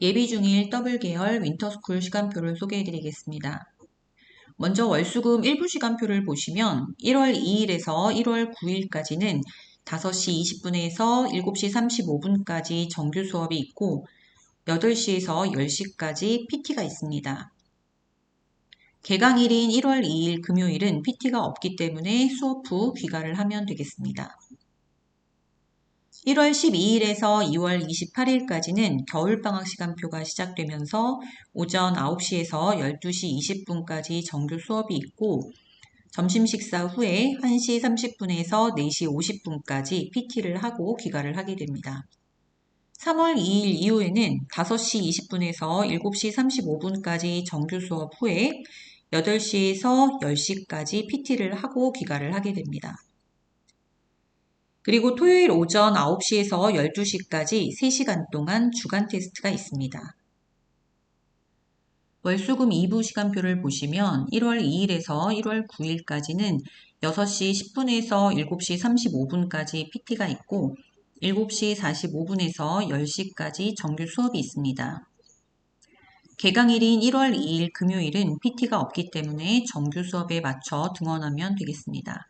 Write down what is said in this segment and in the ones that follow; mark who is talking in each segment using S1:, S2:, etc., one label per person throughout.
S1: 예비 중일 더블 계열 윈터스쿨 시간표를 소개해 드리겠습니다. 먼저 월수금 일부 시간표를 보시면 1월 2일에서 1월 9일까지는 5시 20분에서 7시 35분까지 정규 수업이 있고 8시에서 10시까지 PT가 있습니다. 개강일인 1월 2일 금요일은 PT가 없기 때문에 수업 후 귀가를 하면 되겠습니다. 1월 12일에서 2월 28일까지는 겨울방학 시간표가 시작되면서 오전 9시에서 12시 20분까지 정규 수업이 있고 점심 식사 후에 1시 30분에서 4시 50분까지 PT를 하고 귀가를 하게 됩니다. 3월 2일 이후에는 5시 20분에서 7시 35분까지 정규 수업 후에 8시에서 10시까지 PT를 하고 귀가를 하게 됩니다. 그리고 토요일 오전 9시에서 12시까지 3시간 동안 주간 테스트가 있습니다. 월수금 2부 시간표를 보시면 1월 2일에서 1월 9일까지는 6시 10분에서 7시 35분까지 PT가 있고 7시 45분에서 10시까지 정규 수업이 있습니다. 개강일인 1월 2일 금요일은 PT가 없기 때문에 정규 수업에 맞춰 등원하면 되겠습니다.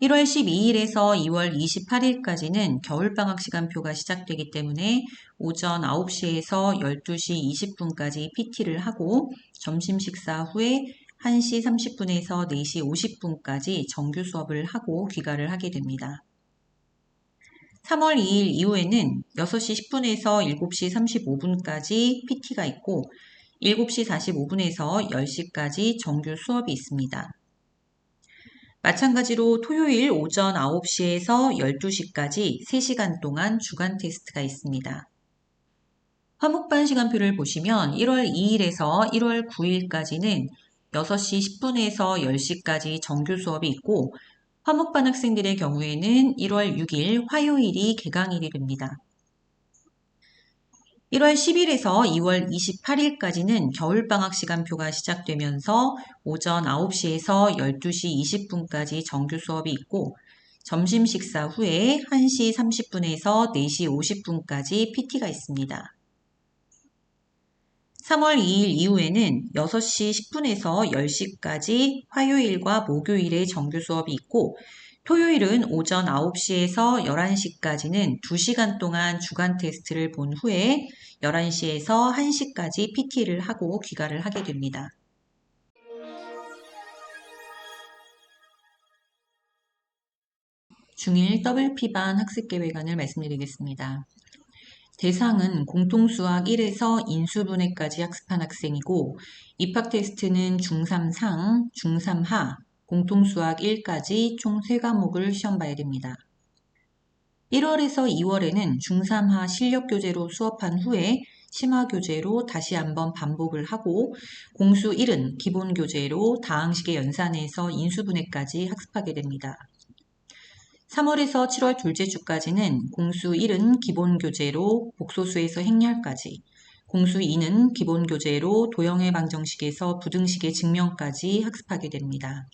S1: 1월 12일에서 2월 28일까지는 겨울방학 시간표가 시작되기 때문에 오전 9시에서 12시 20분까지 PT를 하고 점심 식사 후에 1시 30분에서 4시 50분까지 정규 수업을 하고 귀가를 하게 됩니다. 3월 2일 이후에는 6시 10분에서 7시 35분까지 PT가 있고 7시 45분에서 10시까지 정규 수업이 있습니다. 마찬가지로 토요일 오전 9시에서 12시까지 3시간 동안 주간 테스트가 있습니다. 화목반 시간표를 보시면 1월 2일에서 1월 9일까지는 6시 10분에서 10시까지 정규 수업이 있고 화목반 학생들의 경우에는 1월 6일 화요일이 개강일이 됩니다. 1월 10일에서 2월 28일까지는 겨울방학 시간표가 시작되면서 오전 9시에서 12시 20분까지 정규 수업이 있고 점심 식사 후에 1시 30분에서 4시 50분까지 PT가 있습니다. 3월 2일 이후에는 6시 10분에서 10시까지 화요일과 목요일에 정규 수업이 있고 토요일은 오전 9시에서 11시까지는 2시간 동안 주간 테스트를 본 후에 11시에서 1시까지 PT를 하고 귀가를 하게 됩니다. 중1 WP반 학습계획안을 말씀드리겠습니다. 대상은 공통수학 1에서 인수분해까지 학습한 학생이고 입학 테스트는 중3 상, 중3 하, 공통수학 1까지 총 3과목을 시험 봐야 됩니다. 1월에서 2월에는 중3하 실력교재로 수업한 후에 심화교재로 다시 한번 반복을 하고 공수 1은 기본교재로 다항식의 연산에서 인수분해까지 학습하게 됩니다. 3월에서 7월 둘째 주까지는 공수 1은 기본교재로 복소수에서 행렬까지 공수 2는 기본교재로 도형의 방정식에서 부등식의 증명까지 학습하게 됩니다.